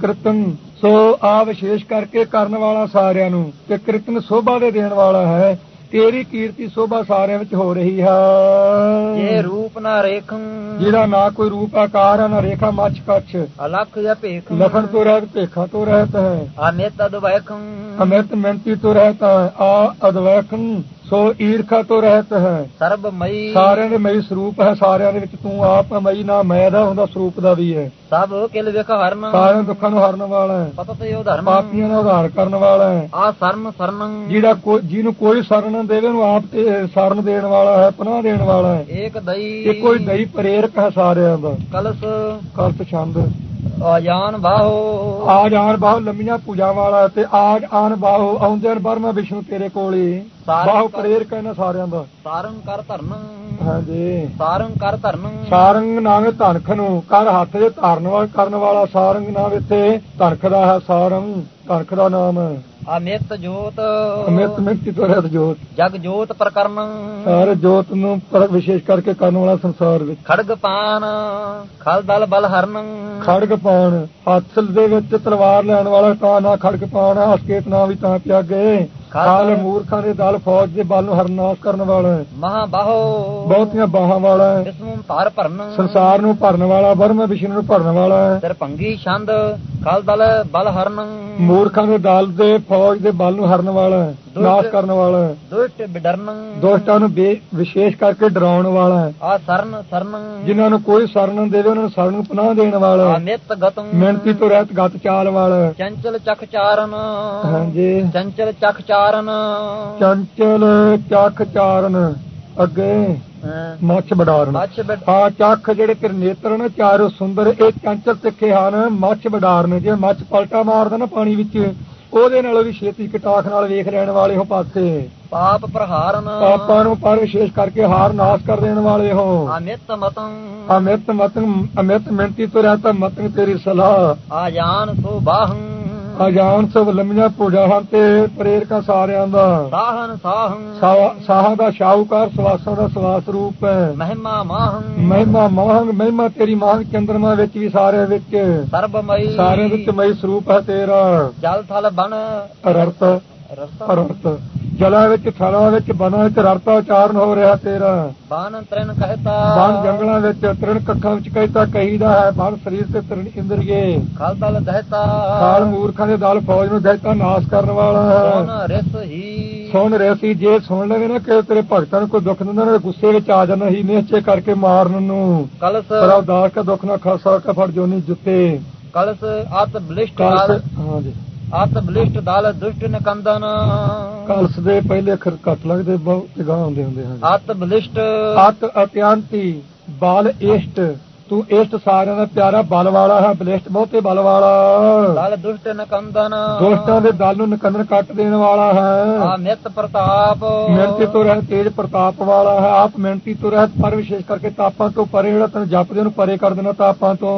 ਕ੍ਰਿਤਨ ਸੋ ਆ ਵਿਸ਼ੇਸ਼ ਕਰਕੇ ਕਰਨ ਵਾਲਾ ਸਾਰਿਆਂ ਨੂੰ ਤੇ ਕ੍ਰਿਤਨ ਸੋਭਾ ਦੇ ਦੇਣ ਵਾਲਾ ਹੈ। ਤੇਰੀ ਕੀਰਤੀ ਸੋਭਾ ਸਾਰਿਆਂ ਵਿੱਚ ਹੋ ਰਹੀ ਜੇ ਹੈ ਰੂਪ ਨਾ ਰੇਖੰ ਜਿਹਦਾ ਨਾ ਕੋਈ ਰੂਪ ਆਕਾਰ ਹੈ ਨਾ ਰੇਖਾ ਮੱਛ ਕੱਛ। ਅਲਖ ਜਾਂ ਭੇਖੰ। ਲਖਣ ਤੋਂ ਰਹਿਤ ਭੇਖਾ ਤੋਂ ਰਹਿਤ ਹੈ। ਅਮਿਤ ਅਦਵੈਖੰ। ਅਮਿਤ ਮਿਹਨਤੀ ਤੋਂ ਰਹਿਤ ਹੈ ਆ ਅਦਵੈਖਨ ਸੋ ਈਰਖਾ ਤੋਂ ਰਹਿਤ ਹੈ। ਸਰਬ ਮਈ ਸਾਰਿਆਂ ਦੇ ਮਈ ਸਰੂਪ ਹੈ ਸਾਰਿਆਂ ਦੇ ਵਿੱਚ ਤੂੰ ਆਪ ਮਈ ਨਾ ਮੈਂ ਦਾ ਹੁੰਦਾ ਸਰੂਪ ਦਾ ਵੀ ਹੈ। ਸਭ ਕਿਲ ਵਿਖ ਹਰਨ ਸਾਰਿਆਂ ਦੁੱਖਾਂ ਨੂੰ ਹਰਨ ਵਾਲਾ ਹੈ। ਪਤਤ ਯੋ ਧਰਮ। ਪਾਪੀਆਂ ਦਾ ਉਧਾਰ ਕਰਨ ਵਾਲਾ ਹੈ। ਆ ਸਰਮ ਸਰਨੰ। ਜਿਹੜਾ ਕੋਈ ਜਿਹਨੂੰ ਕੋਈ ਸ਼ਰਨ ਦੇਵੇ ਉਹਨੂੰ ਆਪ ਤੇ ਸ਼ਰਨ ਦੇਣ ਵਾਲਾ ਹੈ ਪਨਾਹ ਦੇਣ ਵਾਲਾ ਹੈ। ਏਕ ਦਈ। ਇਹ ਕੋਈ ਦਈ ਪ੍ਰੇਰਕ ਹੈ ਸਾਰਿਆਂ ਦਾ। ਕਲਸ। ਕਰਤ ਛੰਦ। ਆਜਾਨ ਬਾਹੋ। ਆਜ ਆਣ ਬਾਹੋ ਲੰਮੀਆਂ ਪੂਜਾ ਵਾਲਾ ਤੇ ਆਜ ਆਣ ਬਾਹੋ ਆਉਂਦੇ ਬਰਮਾ ਵਿਸ਼ਨੂੰ ਤੇਰੇ ਕੋਲ। ਸਾਰੰਗ ਬਾਹੋ ਹੈ ਇਹਨਾਂ ਸਾਰਿਆਂ ਦਾ। ਸਾਰੰ ਕਰ ਧਰਨ ਹਾਂਜੀ। ਸਾਰੰ ਕਰ ਧਰਨ ਸਾਰੰਗ ਨਾਵੇਂ ਧਨਖ ਨੂੰ ਕਰ ਹੱਥ ਦੇ ਧਾਰਨ ਵਾਲਾ ਕਰਨ ਵਾਲਾ ਸਾਰੰਗ ਨਾਮ ਇੱਥੇ ਧਨਖ ਦਾ ਹੈ ਸਾਰੰਗ ਧਨਖ ਦਾ ਨਾਮ। ਅਮਿਤ ਜੋਤ ਅਮਿਤ ਮਿੱਟੀ ਤੋਂ ਰਹਿਤ ਜੋਤ? ਜਗ ਜੋਤ ਪ੍ਰਕਰਨ ਸਾਰੇ ਜੋਤ ਨੂੰ ਪਰ ਵਿਸ਼ੇਸ਼ ਕਰਕੇ ਕਰਨ ਵਾਲਾ ਸੰਸਾਰ ਵਿੱਚ। ਖੜਗ ਪਾਨ ਖਲ ਦਲ ਬਲ ਹਰਨ। ਖੜਗ ਪਾਣ ਹੱਥ ਦੇ ਵਿੱਚ ਤਲਵਾਰ ਲੈਣ ਵਾਲਾ ਤਾਂ ਨਾ ਖੜਗ ਪਾਣ ਹੈ ਅਸਕੇਤ ਨਾ ਵੀ ਤਾਂ ਪਿਆਗੇ। ਖਾਲ ਮੂਰਖਾਂ ਦੇ ਦਲ ਫੌਜ ਦੇ ਬਲ ਨੂੰ ਹਰਨਾਸ਼ ਕਰਨ ਵਾਲਾ ਹੈ। ਮਹਾ ਬਾਹੋ ਬਹੁਤੀਆਂ ਬਾਹਾਂ ਵਾਲਾ ਹੈ। ਜਿਸਨੂੰ ਧਾਰ ਭਰਨ। ਸੰਸਾਰ ਨੂੰ ਭਰਨ ਵਾਲਾ ਬਰਮ ਵਿਸ਼ਨੂੰ ਨੂੰ ਭਰਨ ਵਾਲਾ ਹੈ। ਤਰਪੰਗੀ ਛੰਦ ਖਲ ਦਲ ਬਲ ਹਰਨ। ਮੂਰਖਾਂ ਦੇ ਦਲ ਦੇ ਫੌਜ ਦੇ ਬਲ ਨੂੰ ਹਰਨ ਵਾਲਾ ਹੈ। ਨਾਸ਼ ਕਰਨ ਵਾਲਾ ਹੈ। ਦੁਸ਼ਟ ਬਿਡਰਨ ਦੋਸਤਾਂ ਨੂੰ ਵਿਸ਼ੇਸ਼ ਕਰਕੇ ਡਰਾਉਣ ਵਾਲਾ ਹੈ। ਆ ਸਰਨ ਸਰਨ। ਜਿਨ੍ਹਾਂ ਨੂੰ ਕੋਈ ਸ਼ਰਨ ਦੇਵੇ ਉਹਨਾਂ ਨੂੰ ਸ਼ਰਨ ਨੂੰ ਪਨਾਹ ਦੇਣ ਵਾਲਾ ਹੈ। ਅਮਿਤ ਗਤੰ। ਮਿਹਨਤੀ ਤੋਂ ਰਹਿਤ ਗਤ ਚਾਲ ਵਾਲਾ ਹੈ। ਚੰਚਲ ਚਖ ਚਾਰਨ। ਹਾਂਜੀ। ਚੰਚਲ ਚਖ ਚਾਰਨ। ਚੰਚਲ ਚੱਖ ਚਾਰਨ। ਅੱਗੇ ਮੱਛ ਬਡਾਰਨ ਹਾਂ ਚੱਖ ਜਿਹੜੇ ਤੇਰੇ ਨੇਤਰ ਨੇ ਚਾਰੋ ਸੁੰਦਰ ਇਹ ਚੰਚਲ ਤਿੱਖੇ ਹਨ ਮੱਛ ਬਡਾਰਨ ਜੇ ਮੱਛ ਪਲਟਾ ਮਾਰਦਾ ਨਾ ਪਾਣੀ ਵਿੱਚ ਉਹਦੇ ਨਾਲੋਂ ਵੀ ਛੇਤੀ ਕਟਾਖ ਨਾਲ ਵੇਖ ਲੈਣ ਵਾਲੇ ਹੋ ਪਾਸੇ। ਪਾਪ ਪ੍ਰਹਾਰਨ ਪਾਪਾਂ ਨੂੰ ਪਰ ਵਿਸ਼ੇਸ਼ ਕਰਕੇ ਹਾਰ ਨਾਸ਼ ਕਰ ਦੇਣ ਵਾਲੇ ਹੋ ਅਮਿਤ ਮਤੰ। ਅਮਿਤ ਮਤੰ ਅਮਿਤ ਮਿਹਨਤੀ ਤੋਂ ਰਹਤਾ ਮਤੰ ਤੇਰੀ ਸਲਾਹ। ਆ ਜਾਨ ਸੋ ਬਾਹੰ। ਅਜਾਨ ਸਭ ਲੰਮੀਆਂ ਪੂਜਾ ਹਨ ਤੇ ਪ੍ਰੇਰਕਾਂ ਸਾਰਿਆਂ ਦਾ। ਸਾਹਨ ਸਾਹੰ। ਸਾਹਾਂ ਦਾ ਸ਼ਾਹੂਕਾਰ ਸਵਾਸਾਂ ਦਾ ਸਵਾਸ ਰੂਪ ਹੈ। ਮਹਿਮਾ ਮਾਹੰ। ਮਹਿਮਾ ਮਹਾਂਗ ਮਹਿਮਾ ਤੇਰੀ ਮਹਾਂਗ ਚੰਦਰਮਾ ਵਿੱਚ ਵੀ ਸਾਰਿਆਂ ਵਿੱਚ। ਸਰਬਮਈ। ਸਾਰਿਆਂ ਵਿੱਚ ਮਈ ਸਰੂਪ ਹੈ ਤੇਰਾ। ਜਲ ਥਲ ਬਨ ਅਰਰਤ ਰਸਤਾ ਅਰਰਤ ਜਲਾਂ ਵਿੱਚ ਥਲਾਂ ਵਿੱਚ ਬਨਾਂ ਵਿੱਚ ਰਰਤਾ ਉਚਾਰਨ ਹੋ ਰਿਹਾ ਤੇਰਾ। ਬਨ ਤ੍ਰਿਣ ਕਹਤਾ। ਬਨ ਜੰਗਲਾਂ ਵਿੱਚ ਤ੍ਰਿਣ ਕੱਖਾਂ ਵਿੱਚ ਕਹਿਤਾ ਕਹੀਦਾ ਹੈ ਬਨ ਸਰੀਰ ਤੇ ਤ੍ਰਿਣ ਇੰਦਰੀਏ। ਖਲ ਦਲ ਦਹਤਾ। ਕਾਲ ਮੂਰਖਾਂ ਦੇ ਦਲ ਫੌਜ ਨੂੰ ਦੈਤਾ ਨਾਸ਼ ਕਰਨ ਵਾਲਾ ਹੈ। ਰਿਸ ਹੀ। ਸੁਣ ਰਿਹਾ ਸੀ ਜੇ ਸੁਣ ਲਵੇ ਨਾ ਕਿ ਤੇਰੇ ਭਗਤਾਂ ਨੂੰ ਕੋਈ ਦੁੱਖ ਦਿੰਦਾ ਨਾ ਗੁੱਸੇ ਵਿੱਚ ਆ ਜਾਣਾ ਹੀ ਨਿਸ਼ਚੈ ਕਰਕੇ ਮਾਰਨ ਨੂੰ। ਕਲਸ ਪਰ ਉਦਾਸ ਕਾ ਦੁੱਖ ਨਾ ਖਾਸਾ ਕਾ ਫੜ ਜੋਨੀ ਜੁੱਤੇ। ਕਲਸ ਅਤ ਬਲਿਸ਼ਟ ਹਾਂਜੀ। ਅਤ ਬਲਿਸ਼ਟ ਦਲ ਦੁਸ਼ਟ ਨਕੰਦਨ। ਕਲਸ ਦੇ ਪਹਿਲੇ ਅੱਖਰ ਘੱਟ ਲੱਗਦੇ ਬਹੁਤ ਗਾਂ ਹੁੰਦੇ ਹੁੰਦੇ ਹਨ। ਅਤ ਬਲਿਸ਼ਟ ਅਤ ਅਤਿਆੰਤੀ ਬਲ ਇਸ਼ਟ। ਤੂੰ ਇਸ਼ਟ ਸਾਰਿਆਂ ਦਾ ਪਿਆਰਾ ਬਲ ਵਾਲਾ ਹੈ ਬਲਿਸ਼ਟ ਬਹੁਤੇ ਬਲ ਵਾਲਾ। ਦਲ ਦੁਸ਼ਟ ਨਕੰਦਨ। ਦੋਸਤਾਂ ਦੇ ਦਲ ਨੂੰ ਨਿਕੰਦਨ ਕੱਟ ਦੇਣ ਵਾਲਾ ਹੈ। ਅਮਿਤ ਪ੍ਰਤਾਪ। ਮਿਹਨਤੀ ਤੋਂ ਰਹਿਤ ਤੇਜ ਪ੍ਰਤਾਪ ਵਾਲਾ ਹੈ। ਆਪ ਮਿਹਨਤੀ ਤੋਂ ਰਹਿਤ ਪਰ ਵਿਸ਼ੇਸ਼ ਕਰਕੇ ਤਾਪਾਂ ਤੋਂ ਪਰੇ ਜਿਹੜਾ ਤੈਨੂੰ ਜਪਦੇ ਉਹਨੂੰ ਪਰੇ ਕਰ ਦੇਣਾ ਤਾਪਾਂ ਤੋਂ।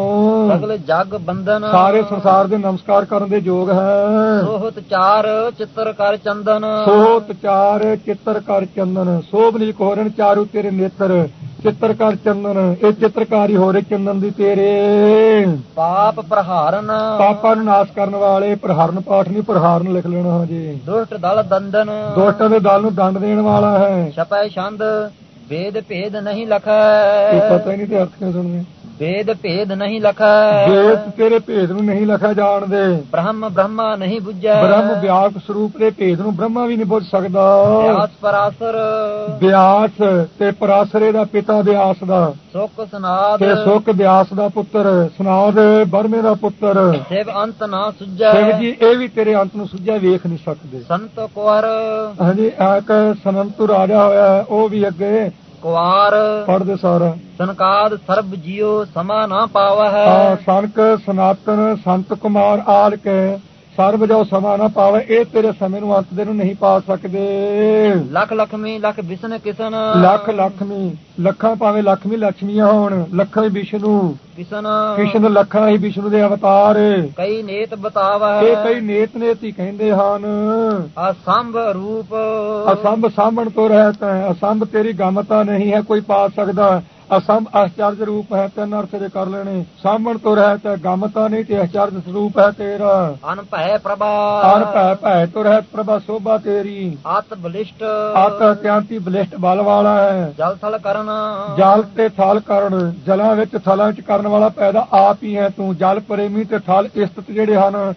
ਸਗਲ ਜਗ ਬੰਧਨ। ਸਾਰੇ ਸੰਸਾਰ ਦੇ ਨਮਸਕਾਰ ਕਰਨ ਦੇ ਯੋਗ ਹੈ। ਸੋਹਤ ਚਾਰ ਚਿੱਤਰ ਕਰ ਚੰਦਨ। ਸੋਤ ਚਾਰ ਚਿੱਤਰ ਕਰ ਚੰਦਨ। ਸੋਭਨੀ ਕੋਰਨ ਚਾਰੂ ਤੇਰੇ ਨੇਤਰ। ਚਿੱਤਰਕਾਰ ਚੰਦਨ ਇਹ ਚਿੱਤਰਕਾਰੀ ਹੋ ਰਹੀ ਚੰਦਨ ਦੀ ਤੇਰੇ। ਪਾਪ ਪ੍ਰਹਾਰਨ। ਪਾਪਾਂ ਨੂੰ ਨਾਸ਼ ਕਰਨ ਵਾਲੇ ਪ੍ਰਹਰਨ ਪਾਠ ਨਹੀਂ ਪ੍ਰਹਾਰਨ ਲਿਖ ਲੈਣਾ ਹਜੇ। ਦੁਸ਼ਟ ਦਲ ਦੰਦਨ ਦੋਸਤਾਂ ਦੇ ਦਲ ਨੂੰ ਦੰਡ ਦੇਣ ਵਾਲਾ ਹੈ। ਛਪੈ ਛੰਦ ਵੇਦ ਭੇਦ ਨਹੀਂ ਇਹ ਲਖੈ ਪਤਾ ਹੀ ਨਹੀਂ ਤੇ ਅਰਥ ਕਿਉਂ ਸੁਣਦੇ? ਵੇਦ ਭੇਦ ਨਹੀਂ ਲਖੈ। ਵੇਦ ਤੇਰੇ ਭੇਦ ਨੂੰ ਨਹੀਂ ਲਿਖਿਆ ਜਾਣਦੇ। ਬ੍ਰਹਮ ਬ੍ਰਹਮਾ ਨਹੀਂ ਬੁੱਝੈ। ਬ੍ਰਹਮ ਵਿਆਪਕ ਸਰੂਪ ਦੇ ਭੇਦ ਨੂੰ ਬ੍ਰਹਮਾ ਵੀ ਨਹੀਂ ਬੁੱਝ ਸਕਦਾ। ਵਿਆਸ ਪਰਾਸਰ। ਵਿਆਸ ਤੇ ਪਰਾਸਰੇ ਦਾ ਪਿਤਾ ਵਿਆਸ ਦਾ। ਸੁਖ ਸਨਾਦ। ਤੇ ਸੁਖ ਵਿਆਸ ਦਾ ਪੁੱਤਰ ਸੁਨਾਦ ਬਰਮੇ ਦਾ ਪੁੱਤਰ। ਸਿਵ ਅੰਤ ਨਾ ਸੁਝੈ। ਸਿੰਘ ਜੀ ਇਹ ਵੀ ਤੇਰੇ ਅੰਤ ਨੂੰ ਸੁਝਿਆ ਵੇਖ ਨਹੀਂ ਸਕਦੇ। ਸੰਤ ਕੁਵਰ। ਹਾਂਜੀ ਇੱਕ ਸੰਤੂ ਰਾਜਾ ਹੋਇਆ ਉਹ ਵੀ ਅੱਗੇ ਕੁਵਾਰ। ਪੜਦੇ ਸਾਰਾ। ਸੰਕਾਦ ਸਰਬ ਜੀਉ ਸਮਾ ਨਾ ਪਾਵਹਿ। ਸੰਕ ਸਨਾਤਨ ਸੰਤ ਕੁਮਾਰ ਆਲ ਕੇ। ਸਰਬ ਜੋ ਸਮਾ ਨਾ ਪਾਵੇ ਇਹ ਤੇਰੇ ਸਮੇਂ ਨੂੰ ਅੰਤ ਦੇ ਨੂੰ ਨਹੀਂ ਪਾ ਸਕਦੇ। ਲਖ ਲਖਮੀ ਲਖ ਬਿਸਨ ਕਿਸਨ। ਲੱਖ ਲਖਮੀ ਲੱਖਾਂ ਭਾਵੇਂ ਲਖਮੀ ਲక్ష్ਮੀਆਂ ਹੋਣ ਲੱਖਾਂ ਹੀ ਵਿਸ਼ਨੂੰ। ਕਿਸਨ ਕ੍ਰਿਸ਼ਨ ਲੱਖਾਂ ਹੀ ਵਿਸ਼ਨੂੰ ਦੇ ਅਵਤਾਰ। ਕਈ ਨੇਤ ਬਤਾਵਹਿ ਇਹ ਕਈ ਨੇਤ ਨੇਤੀ ਕਹਿੰਦੇ ਹਨ। ਅਸੰਭ ਰੂਪ। ਅਸੰਭ ਸਾਹਮਣ ਤੋਂ ਰਹਿਤ ਹੈ ਅਸੰਭ ਤੇਰੀ ਗਮਤਾ ਨਹੀਂ ਹੈ ਕੋਈ ਪਾ ਸਕਦਾ। ਅਸੰਭ ਅਚਰਜ ਰੂਪ ਹੈ ਤਿੰਨ ਅਰਥ ਦੇ ਕਰ ਲੈਣੇ। ਸਾਹਮਣ ਤੋਂ ਰਹਿਤ ਹੈ ਗਮਤਾ ਨਹੀਂ ਤੇ ਅਚਰਜ ਸਰੂਪ ਹੈ ਤੇਰਾ। ਅਨ ਭੈ ਪ੍ਰਭਾ। ਹਰ ਭੈ ਭੈ ਤੋਂ ਰਹਿਤ ਪ੍ਰਭਾ ਸੋਭਾ ਤੇਰੀ। ਆਤ ਬਲਿਸ਼ਟ। ਆਤ ਅਤਿਆੰਤੀ ਬਲਿਸ਼ਟ ਬਲ ਵਾਲਾ ਹੈ। ਜਲ ਥਲ ਕਰਨ। ਜਲ ਤੇ ਥਲ ਕਰਨ ਜਲਾਂ ਵਿੱਚ ਥਲਾਂ ਵਿੱਚ ਕਰਨ ਵਾਲਾ ਪੈਦਾ ਆਪ ਹੀ ਹੈ ਤੂੰ। ਜਲ ਪ੍ਰੇਮੀ ਤੇ ਥਲ ਇਸਤਤ ਜਿਹੜੇ ਹਨ।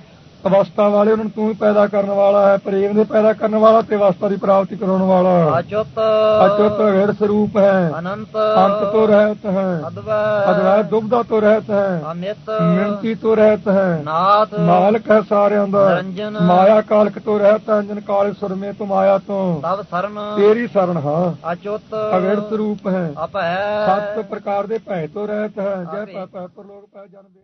ਅਵਸਥਾ ਵਾਲੇ ਉਹਨਾਂ ਨੂੰ ਤੂੰ ਹੀ ਪੈਦਾ ਕਰਨ ਵਾਲਾ ਹੈ ਪ੍ਰੇਮ ਦੇ ਪੈਦਾ ਕਰਨ ਵਾਲਾ ਤੇ ਅਵਸਥਾ ਦੀ ਪ੍ਰਾਪਤੀ ਕਰਾਉਣ ਵਾਲਾ ਅਚੁੱਤ ਅਚੁੱਤ ਹਿਰ ਸਰੂਪ ਹੈ। ਅਨੰਤ। ਅੰਤ ਤੋਂ ਰਹਿਤ ਹੈ। ਅਦਵੈ। ਅਦਵੈ ਦੁਬਦਾ ਤੋਂ ਰਹਿਤ ਹੈ। ਅਮਿਤ। ਮਿਣਤੀ ਤੋਂ ਰਹਿਤ ਹੈ। ਨਾਥ। ਮਾਲਕ ਹੈ ਸਾਰਿਆਂ ਦਾ। ਨਿਰੰਜਨ। ਮਾਇਆ ਕਾਲਕ ਤੋਂ ਰਹਿਤ ਹੈ ਅੰਜਨ ਕਾਲੇ ਸੁਰਮੇ ਤੋਂ ਮਾਇਆ ਤੋਂ। ਤਵ ਸਰਨ ਤੇਰੀ ਸ਼ਰਨ ਹਾਂ। ਅਚੁੱਤ ਅਗਰ ਸਰੂਪ ਹੈ। ਅਪੈ। ਸੱਤ ਪ੍ਰਕਾਰ ਦੇ ਭੈ ਤੋਂ ਰਹਿਤ ਹੈ। ਜੈ ਪੈ ਪਰਲੋਕ ਪੈ ਜਨ ਦੇ